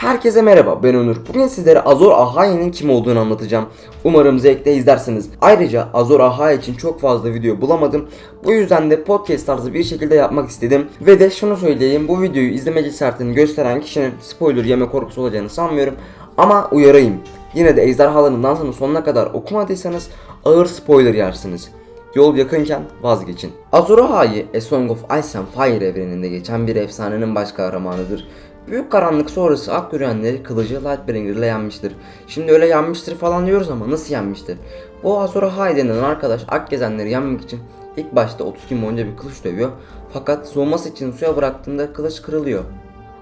Herkese merhaba ben Onur. Bugün sizlere Azor Ahai'nin kim olduğunu anlatacağım. Umarım zevkle izlersiniz. Ayrıca Azor Ahai için çok fazla video bulamadım. Bu yüzden de podcast tarzı bir şekilde yapmak istedim. Ve de şunu söyleyeyim bu videoyu izleme cesaretini gösteren kişinin spoiler yeme korkusu olacağını sanmıyorum. Ama uyarayım. Yine de ejderhaların dansını sonuna kadar okumadıysanız ağır spoiler yersiniz. Yol yakınken vazgeçin. Azor Ahai, A Song of Ice and Fire evreninde geçen bir efsanenin baş kahramanıdır. Büyük karanlık sonrası Akgürenleri kılıcı Lightbringer ile yenmiştir. Şimdi öyle yenmiştir falan diyoruz ama nasıl yenmiştir? Bu Azor Ahai denen arkadaş Akgezenleri yenmek için ilk başta 30 gün boyunca bir kılıç dövüyor. Fakat soğuması için suya bıraktığında kılıç kırılıyor.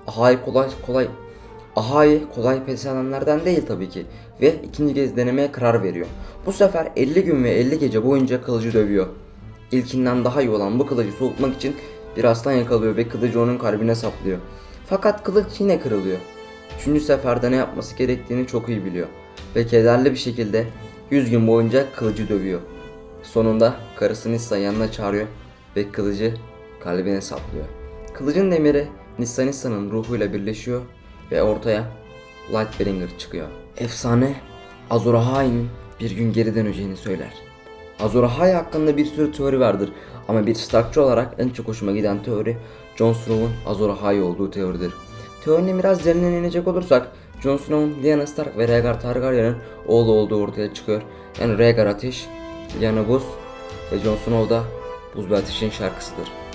Ahai kolay kolay Ahai kolay pes edenlerden değil tabii ki ve ikinci kez denemeye karar veriyor. Bu sefer 50 gün ve 50 gece boyunca kılıcı dövüyor. İlkinden daha iyi olan bu kılıcı soğutmak için bir aslan yakalıyor ve kılıcı onun kalbine saplıyor. Fakat kılıç yine kırılıyor. Üçüncü seferde ne yapması gerektiğini çok iyi biliyor ve kederli bir şekilde 100 gün boyunca kılıcı dövüyor. Sonunda karısı Nissa'yı yanına çağırıyor ve kılıcı kalbine saplıyor. Kılıcın demiri Nissa Nissa'nın ruhuyla birleşiyor ve ortaya Lightbringer çıkıyor. Efsane Azor Ahai'nin bir gün geri döneceğini söyler. Azor Ahai hakkında bir sürü teori vardır ama bir Starkçı olarak en çok hoşuma giden teori Jon Snow'un Azor Ahai olduğu teoridir. Teorinin biraz derinine inecek olursak Jon Snow'un Lyanna Stark ve Rhaegar Targaryen'in oğlu olduğu ortaya çıkıyor. Yani Rhaegar ateş, Lyanna buz ve Jon Snow da buz ve ateşin şarkısıdır.